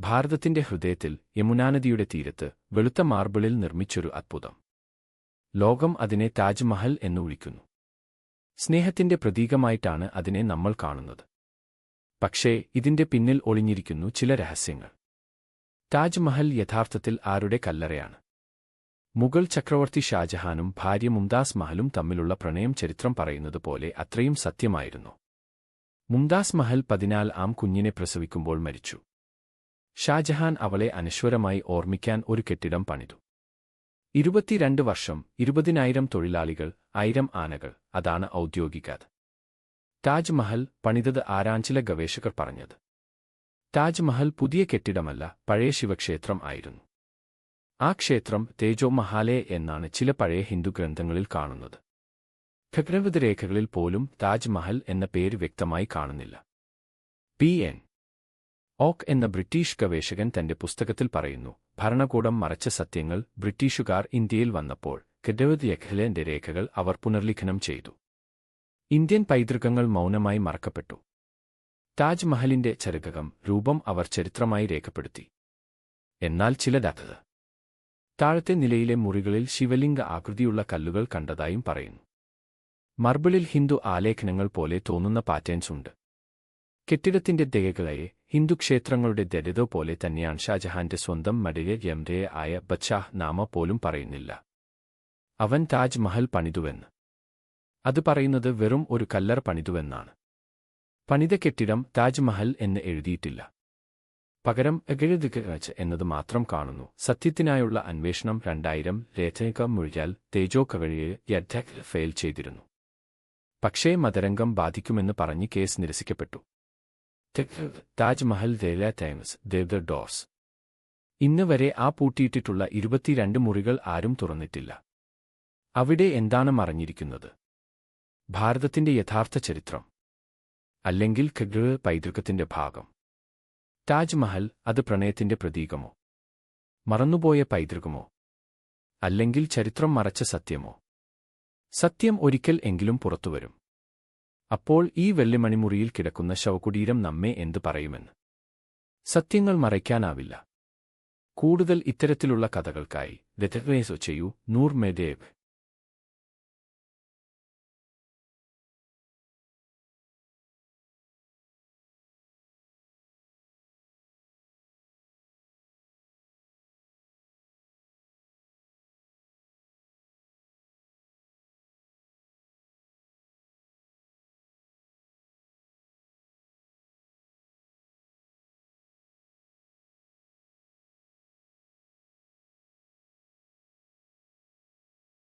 ഭാരതത്തിന്റെ ഹൃദയത്തിൽ യമുനാനദിയുടെ തീരത്ത് വെളുത്ത മാർബിളിൽ നിർമ്മിച്ചൊരു അത്ഭുതം. ലോകം അതിനെ താജ്മഹൽ എന്ന് വിളിക്കുന്നു. സ്നേഹത്തിന്റെ പ്രതീകമായിട്ടാണ് അതിനെ നമ്മൾ കാണുന്നത്. പക്ഷേ ഇതിന്റെ പിന്നിൽ ഒളിഞ്ഞിരിക്കുന്നു ചില രഹസ്യങ്ങൾ. താജ്മഹൽ യഥാർത്ഥത്തിൽ ആരുടെ കല്ലറയാണ്? മുഗൾ ചക്രവർത്തി ഷാജഹാനും ഭാര്യ മുംതാസ് മഹലും തമ്മിലുള്ള പ്രണയം ചരിത്രം പറയുന്നത് പോലെ അത്രയും സത്യമായിരുന്നു. മുംതാസ് മഹൽ പതിനാല് ആം കുഞ്ഞിനെ പ്രസവിക്കുമ്പോൾ മരിച്ചു. ഷാജഹാൻ അവളെ അനശ്വരമായി ഓർമ്മിക്കാൻ ഒരു കെട്ടിടം പണിതു. ഇരുപത്തിരണ്ട് വർഷം ഇരുപതിനായിരം തൊഴിലാളികൾ ആയിരം ആനകൾ അതാണ് ഔദ്യോഗികത. താജ്മഹൽ പണിതത് ആരാഞ്ചില ഗവേഷകർ പറഞ്ഞത്. താജ്മഹൽ പുതിയ കെട്ടിടമല്ല പഴയ ശിവക്ഷേത്രം ആയിരുന്നു. ആ ക്ഷേത്രം തേജോ മഹാലേ എന്നാണ് ചില പഴയ ഹിന്ദു ഗ്രന്ഥങ്ങളിൽ കാണുന്നത്. ഖഗ്രവിത രേഖകളിൽ പോലും താജ്മഹൽ എന്ന പേര് വ്യക്തമായി കാണുന്നില്ല. പി. എൻ. ഓക്ക് എന്ന ബ്രിട്ടീഷ് ഗവേഷകൻ തന്റെ പുസ്തകത്തിൽ പറയുന്നു ഭരണകൂടം മറച്ച സത്യങ്ങൾ ബ്രിട്ടീഷുകാർ ഇന്ത്യയിൽ വന്നപ്പോൾ കെഡവത് യഖലന്റെ രേഖകൾ അവർ പുനർലിഖനം ചെയ്തു. ഇന്ത്യൻ പൈതൃകങ്ങൾ മൗനമായി മറക്കപ്പെട്ടു. താജ്മഹലിന്റെ ചരിതകം രൂപം അവർ ചരിത്രമായി രേഖപ്പെടുത്തി. എന്നാൽ ചില ചിലതത് താഴത്തെ നിലയിലെ മുറികളിൽ ശിവലിംഗ ആകൃതിയുള്ള കല്ലുകൾ കണ്ടതായും പറയുന്നു. മർബിളിൽ ഹിന്ദു ആലേഖനങ്ങൾ പോലെ തോന്നുന്ന പാറ്റേൺസ് ഉണ്ട്. കെട്ടിടത്തിന്റെ ദയകളെ ഹിന്ദു ക്ഷേത്രങ്ങളുടെ ദരിതോ പോലെ തന്നെയാണ് ഷാജഹാന്റെ സ്വന്തം മടിലെ യംരയെ ആയ ബച്ചാഹ് നാമ പോലും പറയുന്നില്ല. അവൻ താജ്മഹൽ പണിതുവെന്ന്. അത് പറയുന്നത് വെറും ഒരു കല്ലർ പണിതുവെന്നാണ്. പണിത കെട്ടിടം താജ്മഹൽ എന്ന് എഴുതിയിട്ടില്ല. പകരം എകഴുതുകച്ച് എന്നത് മാത്രം കാണുന്നു. സത്യത്തിനായുള്ള അന്വേഷണം രണ്ടായിരം രേഖ മുഴിയാൽ തേജോ കവഴിയെ യഥ ഫെയിൽ ചെയ്തിരുന്നു. പക്ഷേ മതരംഗം ബാധിക്കുമെന്ന് പറഞ്ഞ് കേസ് നിരസിക്കപ്പെട്ടു. താജ്മഹൽ ദേല ടൈംസ് ദേവ്ദർ ഡോർസ്. ഇന്ന് വരെ ആ പൂട്ടിയിട്ടിട്ടുള്ള ഇരുപത്തിരണ്ട് മുറികൾ ആരും തുറന്നിട്ടില്ല. അവിടെ എന്താണ് മറഞ്ഞിരിക്കുന്നത്? ഭാരതത്തിന്റെ യഥാർത്ഥ ചരിത്രം. അല്ലെങ്കിൽ ഖഗ്ര പൈതൃകത്തിന്റെ ഭാഗം. താജ്മഹൽ അത് പ്രണയത്തിന്റെ പ്രതീകമോ? മറന്നുപോയ പൈതൃകമോ? അല്ലെങ്കിൽ ചരിത്രം മറച്ച സത്യമോ? സത്യം ഒരിക്കൽ എങ്കിലും പുറത്തുവരും. അപ്പോൾ ഈ വെള്ളിമണിമുറിയിൽ കിടക്കുന്ന ശവകുടീരം നമ്മെ എന്തു പറയുമെന്ന്. സത്യങ്ങൾ മറയ്ക്കാനാവില്ല. കൂടുതൽ ഇത്തരത്തിലുള്ള കഥകൾക്കായി രഥവേസോ ചെയ്യൂ. നൂർ മെദേവ്